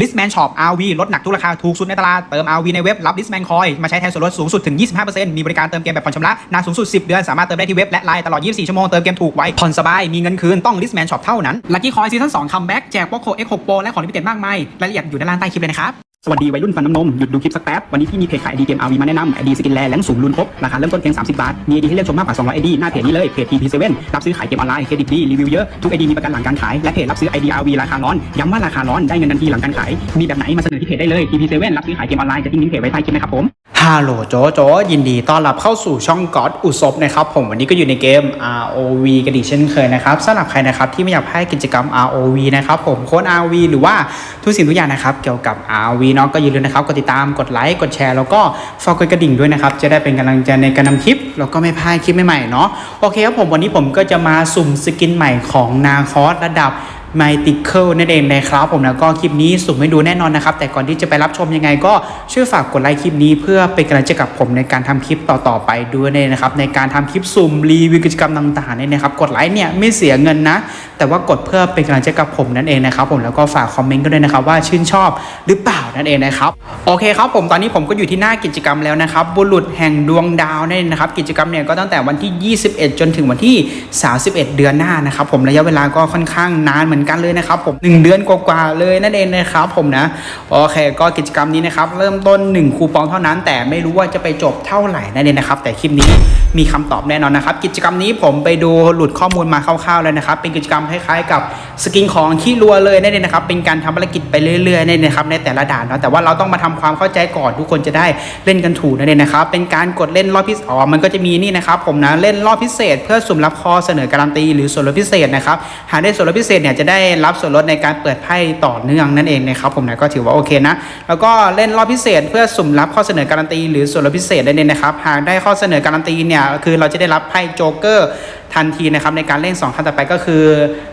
Listman Shop RV ลดหนักทุกราคาถูกสุดในตลาด เติม RV ในเว็บ รับลิสแมนคอยมาใช้แทนส่วนลดสูงสุดถึง 25%มีบริการเติมเกมแบบผ่อนชำระ นานสูงสุด 10 เดือน สามารถเติมได้ที่เว็บและไลน์ตลอด 24 ชั่วโมง เติมเกมถูกไวผ่อนสบาย มีเงินคืน ต้องลิสแมนช็อปเท่านั้นลัคกี้คอยซีซั่น2คัมแบ็กแจก Poco X6 Pro และของลิมิเต็ดมากมายรายละเอียดอยู่ด้านล่างใต้คลิปเลยนะครับ สวัสดีวัยรุ่นฟันน้ำนม หยุดดูคลิปสักแป๊บ วันนี้พี่มีเพจขายไอดีเกมอวีมาแนะนำไอดีสกินแลแหลงสูงลุนครบราคาเริ่มต้นเพียง 30 บาท มีไอดีให้เลือกชมมากกว่า 200ไอดีหน้าเพจนี้เลย เพจ TP7 รับซื้อขายเกมออนไลน์เครดิตดีรีวิวเยอะ ทุกไอดีมีประกันหลังการขาย และเพจรับซื้อไอดีอวีราคาร้อน ย้ำว่าราคาร้อนได้เงินทันทีหลังการขาย มีแบบไหนมาเสนอที่เพจได้เลย TP7 รับซื้อขายเกมออนไลน์จะทิ้งลิงก์เพจไว้ใต้คลิปนะครับผม ฮัลโหลโจโจยินดีต้อนรับเข้าสู่ช่องก๊อตอุศบนะครับผมวันนี้ก็อยู่ในเกม ROV กันอีกเช่นเคยนะครับสำหรับใครนะครับที่ไม่อยากพลาดกิจกรรม ROV นะครับผมโค้ด ROV หรือว่าทุกสิ่งทุกอย่างนะครับเกี่ยวกับ ROV เนาะก็อย่าลืมนะครับกดติดตามกดไลค์กดแชร์แล้วก็ฝากกดกระดิ่งด้วยนะครับจะได้เป็นกำลังใจในการนำคลิป แล้วก็ไม่พลาดคลิปใหม่ๆเนาะโอเคครับผมวันนี้ผมก็จะมาสุ่มสกินใหม่ของนาคอสระดับ m y t i c a l นั่นเองนะครับผมแล้วก็คลิปนี้สุ่มให้ดูแน่นอนนะครับ แต่ก่อนที่จะไปรับชมยังไงก็ช่วยฝากกดไลค์คลิปนี้เพื่อเป็นกำลังใจกับผมในการทำคลิปต่อๆไปด้วยนะครับในการทำคลิปสุ่มรีวิวกิจกรรมต่างๆเนี่ยนะครับกดไลค์เนี่ยไม่เสียเงินนะ แต่ว่ากดเพื่อเป็นกำลังใจกับผมนั่นเองนะครับผมแล้วก็ฝากคอมเมนต์ก็ด้วยนะครับว่าชื่นชอบหรือเปล่านั่นเองนะครับโอเคครับผมตอนนี้ผมก็อยู่ที่หน้ากิจกรรมแล้วนะครับบุรุษแห่งดวงดาวนั่นเองนะครับกิจกรรมเนี่ยก็ตั้งแต่วันที่ 21 จนถึงวันที่ 31 เดือนหน้านะครับผมระยะเวลาก็ค่อนข้างนานเหมือนกันเลยนะครับผม 1 เดือนกว่าๆเลยนั่นเองนะครับผมนะ โอเค ก็กิจกรรมนี้นะครับ เริ่มต้น 1 คูปองเท่านั้น แต่ไม่รู้ว่าจะไปจบเท่าไหร่นั่นเองนะครับ แต่คลิปนี้มีคำตอบแน่นอนนะครับ กิจกรรมนี้ผมไปดูหลุดข้อมูลมาคร่าวๆแล้วนะครับ เป็นกิจกรรมคล้ายๆกับสกินของขี้รัวเลยนั่นเองนะครับ เป็นการทำภารกิจไปเรื่อยๆนั่นเองนะครับในแต่ละด่านเนาะแต่ว่าเราต้องมาทำความเข้าใจก่อนทุกคนจะได้เล่นกันถูกนั่นเองนะครับ เป็นการกดเล่นรอบพิเศษอ๋อมันก็จะมีนี่นะครับผมนะเล่นรอบพิเศษ เพื่อสุ่มรับข้อเสนอการันตี หรือส่วนลดพิเศษนะครับหากได้ส่วนลดพิเศษเนี่ยจะได้รับส่วนลดในการเปิดไพ่ต่อเนื่องนั่นเองนะครับผมนะก็ถือว่าโอเคนะ แล้วก็เล่นรอบพิเศษเพื่อสุ่มรับข้อเสนอการันตีหรือส่วนลดพิเศษได้เลยนะครับหากได้ข้อเสนอการันตีเนี่ยคือเราจะได้รับไพ่โจ๊กเกอร์ทันทีนะครับในการเล่น2ขั้นต่อไปก็คือ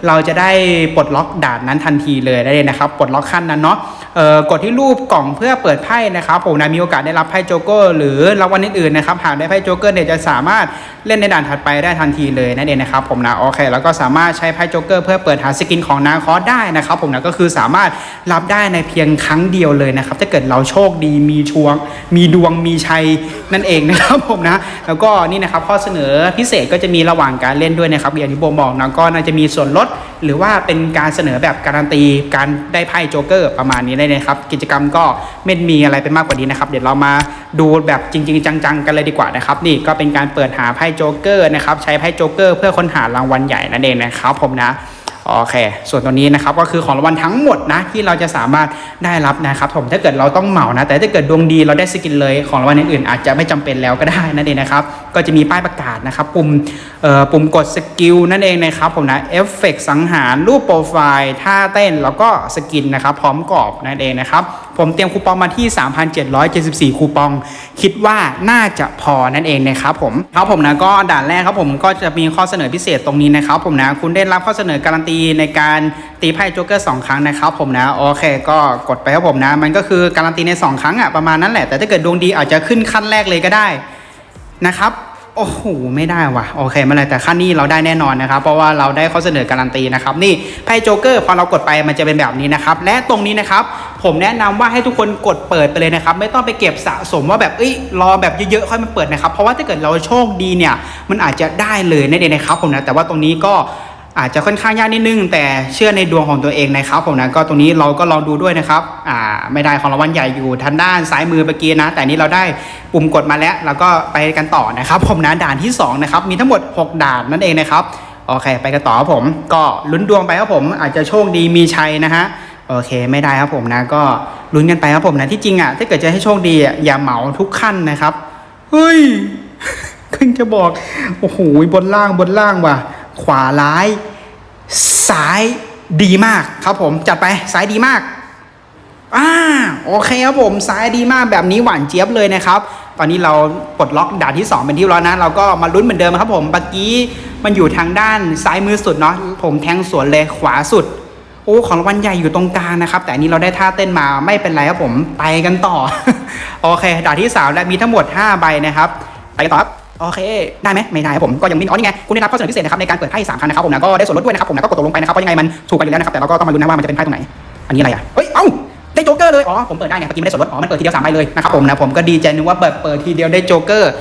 เราจะได้ปลดล็อกด่านนั้นทันทีเลยได้เลยนะครับปลดล็อกขั้นนั้นเนาะเอ่อกดที่รูปกล่องเพื่อเปิดไพ่นะครับผมนะมีโอกาสได้รับไพ่โจ๊กเกอร์หรือรางวัลอื่นๆนะครับหากได้ไพ่โจ๊กเกอร์เนี่ยจะสามารถเล่นในด่านถัดไปได้ทันทีเลยนั่นเองนะครับผมนะโอเคแล้วก็สามารถใช้ไพ่โจ๊กเกอร์เพื่อเปิดหาสกินของนาคอสได้นะครับผมนะก็คือสามารถรับได้ในเพียงครั้งเดียวเลยนะครับถ้าเกิดเราโชคดีมีชวง มีดวงมีชัยนั่นเองนะครับผมนะแล้วก็นี่นะครับข้อเสนอพิเศษก็จะมีระหว่างการเล่นด้วยนะครับอย่างที่โบบอกนะก็น่าจะมีส่วนลด หรือว่าเป็นการเสนอแบบการันตีการได้ไพ่โจ๊กเกอร์ประมาณนี้เลยนะครับ กิจกรรมก็ไม่มีอะไรไปมากกว่านี้นะครับ เดี๋ยวเรามาดูแบบจริง ๆ จังๆ กันเลยดีกว่านะครับ นี่ก็เป็นการเปิดหาไพ่โจ๊กเกอร์นะครับใช้ไพ่โจ๊กเกอร์เพื่อค้นหารางวัลใหญ่นั่นเองนะครับผมนะ โอเค ส่วนตัวนี้นะครับก็คือของรางวัลทั้งหมดนะที่เราจะสามารถได้รับนะครับผมถ้าเกิดเราต้องเหมานะ แต่ถ้าเกิดดวงดีเราได้สกินเลยของรางวัลอื่นๆอาจจะไม่จำเป็นแล้วก็ได้นั่นเองนะครับก็จะมีป้ายประกาศนะครับปุ่มเอ่อปุ่มกดสกิลนั่นเองนะครับผมนะเอฟเฟกสังหารรูปโปรไฟล์ท่าเต้นแล้วก็สกินนะครับพร้อมกรอบนั่นเองนะครับผมเตรียมคูปองมาที่ 3,774 คูปอง คิดว่าน่าจะพอนั่นเองนะครับผมครับผมนะก็ด่านแรกครับผมก็จะมีข้อเสนอพิเศษตรงนี้นะครับผมนะคุณได้รับข้อเสนอการันตีในการตีไพ่โจ๊กเกอร์สองครั้งนะครับผมนะโอเค ก็กดไปครับผมนะ มันก็คือการันตีใน 2 ครั้งอะประมาณนั้นแหละ แต่ถ้าเกิดดวงดีอาจจะขึ้นขั้นแรกเลยก็ได้นะครับโอ้โหไม่ได้ว่ะโอเคไม่เป็นไรแต่ขั้นนี้เราได้แน่นอนนะครับ เพราะว่าเราได้ข้อเสนอการันตีนะครับนี่ไพ่โจ๊กเกอร์พอเรากดไปมันจะเป็นแบบนี้นะครับ และตรงนี้นะครับผมแนะนำว่าให้ทุกคนกดเปิดไปเลยนะครับ ไม่ต้องไปเก็บสะสมว่าแบบเอ้ยรอแบบเยอะๆค่อยมาเปิดนะครับ เพราะว่าถ้าเกิดเราโชคดีเนี่ยมันอาจจะได้เลยนั่นเองนะครับผมนะแต่ว่าตรงนี้ก็ อาจจะค่อนข้างยากนิดนึง แต่เชื่อในดวงของตัวเองนะครับผมนะก็ตรงนี้เราก็ลองดูด้วยนะครับอ่าไม่ได้ของรางวัลใหญ่อยู่ทางด้านซ้ายมือเมื่อกี้นะ แต่นี้เราได้ปุ่มกดมาแล้วแล้วก็ไปกันต่อนะครับ ผมนะด่านที่สองนะครับมีทั้งหมด 6 ด่านนั่นเองนะครับโอเค ไปกันต่อครับผม ก็ลุ้นดวงไปครับผม อาจจะโชคดีมีชัยนะฮะโอเคไม่ได้ครับผมนะ ก็ลุ้นกันไปครับผมนะที่จริงอะถ้าเกิดจะให้โชคดีอะอย่าเหมาทุกขั้นนะครับเฮ้ยเพิ่งจะบอกโอ้โหบนล่างบนล่างว่ะ ขวาร้ายซ้ายดีมากครับผมจัดไปซ้ายดีมากอ่าโอเคครับผมซ้ายดีมากแบบนี้หวานเจี๊ยบเลยนะครับ ตอนนี้เราปลดล็อกด่านที่ 2 เป็นที่เรียบร้อยนะ เราก็มาลุ้นเหมือนเดิมครับผมเมื่อกี้มันอยู่ทางด้านซ้ายมือสุดเนาะผมแทงสวนเลยขวาสุดโอ้ของรางวัลใหญ่อยู่ตรงกลางนะครับ แต่นี้เราได้ท่าเต้นมาไม่เป็นไรครับผมไปกันต่อ โอเคด่านที่สามและมีทั้งหมด 5 ใบนะครับ ไปกันต่อครับ โอเค ได้ไหมไม่ได้ผมก็ยังไมีอ๋อนี่ไงคุณได้รับข้อเสนอพิเศษนะครับในการเปิดไพ่สามครั้งนะครับผมนะก็ได้ส่วนลดด้วยนะครับผมนะก็กดตกลงไปนะครับเพราะยังไงมันถูกไปอยู่แล้วนะครับแต่เราก็ต้องมาลุ้นนะว่ามันจะเป็นไพ่ตรงไหน อันนี้อะไรอะเฮ้ยเอ้าได้โจเกอร์เลยอ๋อผมเปิดได้ไงเมื่อกี้ไม่ได้ส่วนลดอ๋อมันเปิดทีเดียวสามใบเลยนะครับผมนะผมก็ดีใจนึกว่าเปิดเปิดทีเดียวได้โจ๊กเกอร์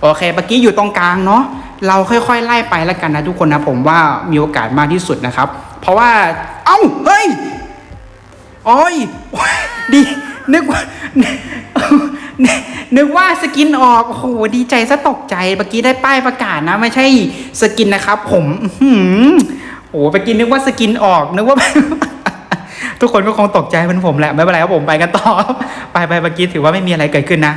โอเคเมื่อกี้อยู่ตรงกลางเนาะเราค่อยๆ ไล่ไปแล้วกันนะทุกคนนะผมว่ามีโอกาสมากที่สุดนะครับ เพราะว่า เอ้าเฮ้ยโอ้ยดีนึกว่า นึกว่าสกินออก โอ้โห ดีใจซะตกใจ เมื่อกี้ได้ป้ายประกาศนะ ไม่ใช่สกินนะครับ ผม โอ้โหเมื่อกี้นึกว่าสกินออก นึกว่า ทุกคนก็คงตกใจเป็นผมแหละไม่เป็นไรครับผมไปกันต่อไปไปเมื่อกี้ถือว่าไม่มีอะไรเกิดขึ้นนะ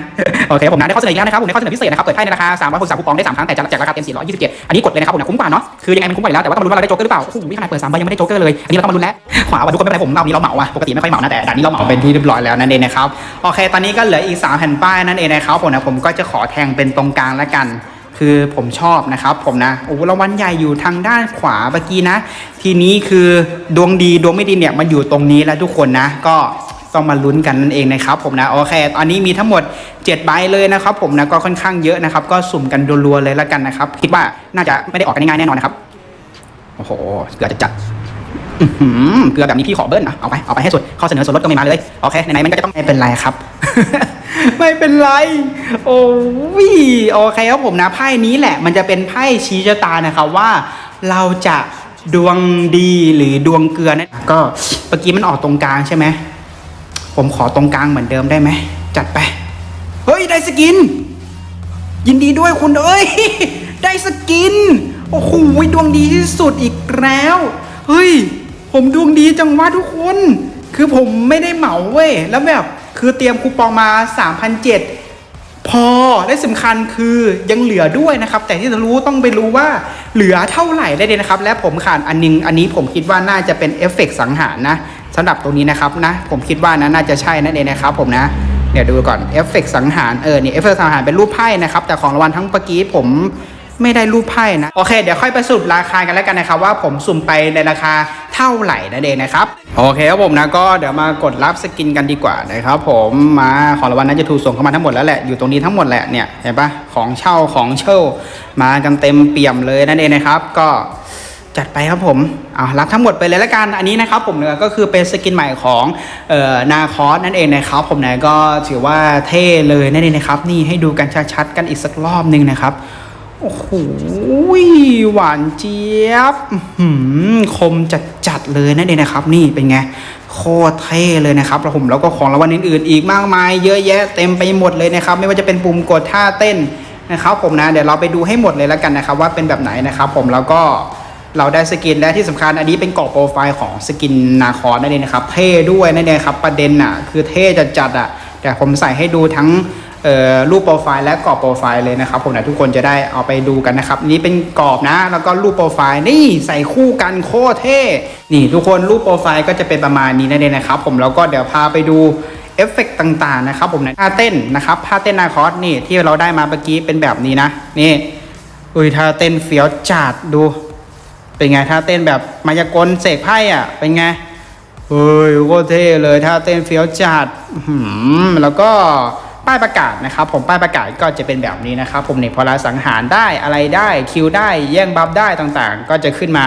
โอเคผมนะได้ข้อเสนออีกแล้วนะครับผมได้ข้อเสนอพิเศษนะครับเปิดไพ่ในราคา363คูปองได้3ครั้งแต่จากราคาเต็ม427อันนี้กดเลยนะครับผมนะคุ้มกว่าเนาะคือยังไงมันคุ้มกว่าอยู่แล้วแต่ว่าต้องมาลุ้นว่าเราได้โจ๊กเกอร์หรือเปล่าโอ้โหขนาดเปิด3ใบยังไม่ได้โจ๊กเกอร์เลยอันนี้เราต้องมาลุ้นแล้วขวาวันทุกคนไม่เป็นไรผมเอานี้เราเหมาอะปกติไม่ค่อยเหมานะแต่ด่านนี้เราเหมาเป็นที่เรียบร้อยแล้วนั่นเองนะครับโอเค ตอนนี้ก็เหลืออีก3แผ่นป้ายนั่นเองนะครับผมนะผมก็จะขอแทงเป็นตรงกลางแล้วกัน คือผมชอบนะครับผมนะโอ้รางวัลใหญ่อยู่ทางด้านขวาเมื่อกี้นะ ทีนี้คือดวงดีดวงไม่ดีเนี่ยมันอยู่ตรงนี้แล้วทุกคนนะ ก็ต้องมาลุ้นกันนั่นเองนะครับผมนะโอเคตอนนี้มีทั้งหมด7ใบเลยนะครับผมนะก็ค่อนข้างเยอะนะครับก็สุ่มกันรัวๆเลยแล้วกันนะครับ คิดว่าน่าจะไม่ได้ออกกันง่ายแน่นอนนะครับโอ้โหเกือบจะจัด อื้อหือเกลือแบบนี้พี่ขอเบิ้ลนะเอาไปเอาไปให้สุดข้อเสนอส่วนลดก็ไม่มาเลยโอเคไหนๆมันก็จะต้องไม่เป็นไรครับ ไม่เป็นไร โอ้ยโอเคครับผมนะไพ่นี้แหละ มันจะเป็นไพ่ชี้ชะตานะครับว่าเราจะดวงดีหรือดวงเกลือนะก็เมื่อกี้มันออกตรงกลางใช่ไหมผมขอตรงกลางเหมือนเดิมได้ไหมจัดไป เฮ้ยได้สกิน ยินดีด้วยคุณเอ้ย ได้สกิน โอ้โหดวงดีที่สุดอีกแล้ว เฮ้ย ผมดวงดีจังวะทุกคน คือผมไม่ได้เหมาเว้ย แล้วแบบคือเตรียมคูปองมา 3,007 พอและสำคัญคือยังเหลือด้วยนะครับ แต่ที่จะรู้ต้องไปรู้ว่าเหลือเท่าไหร่ได้เลยนะครับ และผมขาดอันนึงอันนี้ผมคิดว่าน่าจะเป็นเอฟเฟกต์สังหารนะสำหรับตรงนี้นะครับนะ ผมคิดว่านะน่าจะใช่นั่นเองนะครับผมนะเดี๋ยวดูก่อนเอฟเฟกต์สังหารเออเนี่ยเอฟเฟกต์สังหารเป็นรูปไพ่นะครับ แต่ของรางวัลทั้งเมื่อกี้ผมไม่ได้รูปไพ่นะ โอเค เดี๋ยวค่อยไปสรุปราคากันแล้วกันนะครับ ว่าผมสุ่มไปในราคา เท่าไหร่นั่นเองนะครับ โอเคครับผมนะก็เดี๋ยวมากดรับสกินกันดีกว่านะครับผมมาของรางวัลน่าจะถูกส่งเข้ามาทั้งหมดแล้วแหละอยู่ตรงนี้ทั้งหมดแหละเนี่ยเห็นปะของเช่าของเช่ามากันเต็มเปี่ยมเลยนั่นเองนะครับ ก็จัดไปครับผมเอารับทั้งหมดไปเลยละกัน อันนี้นะครับผมเนี่ยก็คือเป็นสกินใหม่ของเอ่อนาคอสนั่นเองนะครับผมเนี่ยก็ถือว่าเท่เลยนั่นเองนะครับ นี่ให้ดูกันชัดๆกันอีกสักรอบหนึ่งนะครับ โอ้โหหวานเจี๊ยบหือคมจัดๆเลยนั่นเองนะครับ นี่เป็นไงโคตรเท่เลยนะครับแล้วผมแล้วก็ของรางวัลอื่นๆ อีกมากมาย เยอะแยะเต็มไปหมดเลยนะครับ ไม่ว่าจะเป็นปุ่มกดท่าเต้นนะครับผมนะเดี๋ยวเราไปดูให้หมดเลยแล้วกันนะครับ ว่าเป็นแบบไหนนะครับ ผมแล้วก็เราได้สกินและที่สำคัญอันนี้เป็นกรอบโปรไฟล์ของสกินนาคอสนั่นเองนะครับ เท่ด้วยนั่นเองครับประเด็นอะคือเท่จัดๆอะแต่ผมใส่ให้ดูทั้ง รูปโปรไฟล์และกรอบโปรไฟล์เลยนะครับผมนะทุกคนจะได้เอาไปดูกันนะครับ นี้เป็นกรอบนะ แล้วก็รูปโปรไฟล์นี่ใส่คู่กันโคตรเท่นี่ทุกคนรูปโปรไฟล์ก็จะเป็นประมาณนี้นั่นเองนะครับ ผมแล้วก็เดี๋ยวพาไปดูเอฟเฟกต์ต่างๆนะครับผมนะท่าเต้นนะครับท่าเต้นนาคอสนี่ที่เราได้มาเมื่อกี้เป็นแบบนี้นะ นี่อุ้ยท่าเต้นเฟี้ยวจัดดู เป็นไงท่าเต้นแบบมายากลเสกไพ่อะ เป็นไงเฮ้ยโคตรเท่เลยท่าเต้นเฟี้ยวจัดแล้วก็ ป้ายประกาศนะครับผมป้ายประกาศก็จะเป็นแบบนี้นะครับผมเนี่ยพอเราสังหารได้อะไรได้คิวได้แย่งบัฟได้ต่างๆ ก็จะขึ้นมา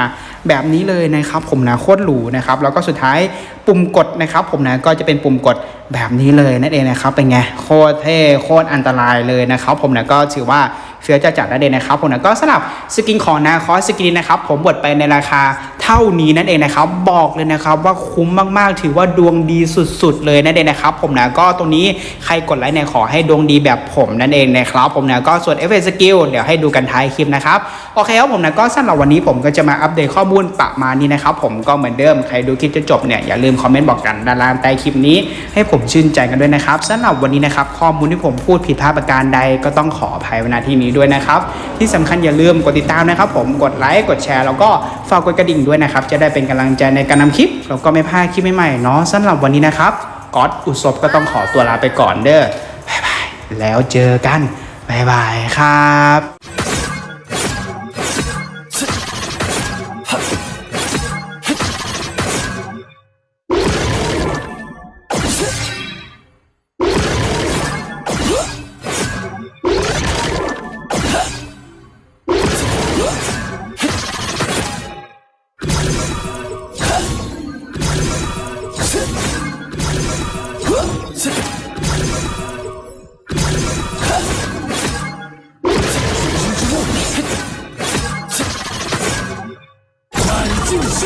แบบนี้เลยนะครับผมนะโคตรหรูนะครับแล้วก็สุดท้ายปุ่มกดนะครับผมนะก็จะเป็นปุ่มกดแบบนี้เลยนั่นเองนะครับเป็นไงโคตรเท่โคตรอันตรายเลยนะครับผมนะก็ถือว่าเฟี้ยวจะจัดนั่นเองนะครับผมนะก็สำหรับสกินของนาคอสสกินนะครับผมบดไปในราคา เท่านี้นั่นเองนะครับ บอกเลยนะครับว่าคุ้มมากๆ ถือว่าดวงดีสุด ๆ เลยนั่นเองนะครับ ผมนะก็ตรงนี้ใครกดไลค์เนี่ยขอให้ดวงดีแบบผมนั่นเองนะครับ ผมนะก็ส่วนเอฟเฟสกิลเดี๋ยวให้ดูกันท้ายคลิปนะครับโอเคครับผมนะก็สำหรับวันนี้ผมก็จะมาอัปเดตข้อมูลประมาณนี้นะครับ ผมก็เหมือนเดิมใครดูคลิปจนจบเนี่ยอย่าลืมคอมเมนต์บอกกันด้านล่างใต้คลิปนี้ให้ผมชื่นใจกันด้วยนะครับสำหรับวันนี้นะครับข้อมูลที่ผมพูดผิดพลาดประการใดก็ต้องขออภัยไว้ณที่นี้ด้วยนะครับที่สำคัญอย่าลืมกดติดตามนะครับ ผมกดไลค์กดแชร์แล้วก็ฝากกดกระดิ่งด้วยนะครับ จะได้เป็นกำลังใจในการนำคลิปแล้วก็ไม่พลาดคลิปใหม่ๆเนาะสำหรับวันนี้นะครับก๊อตอุศบก็ต้องขอตัวลาไปก่อนเด้อบ๊ายบายแล้วเจอกันบ๊ายบายครับ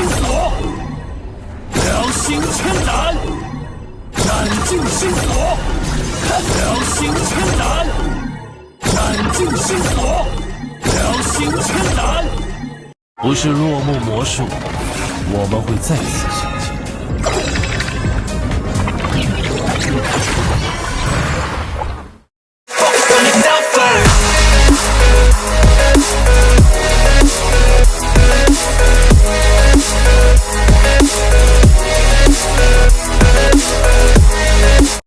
心锁，辽心千斩，斩尽心锁，辽心千斩，斩尽心锁，辽心千斩。不是落幕魔术，我们会再次相见。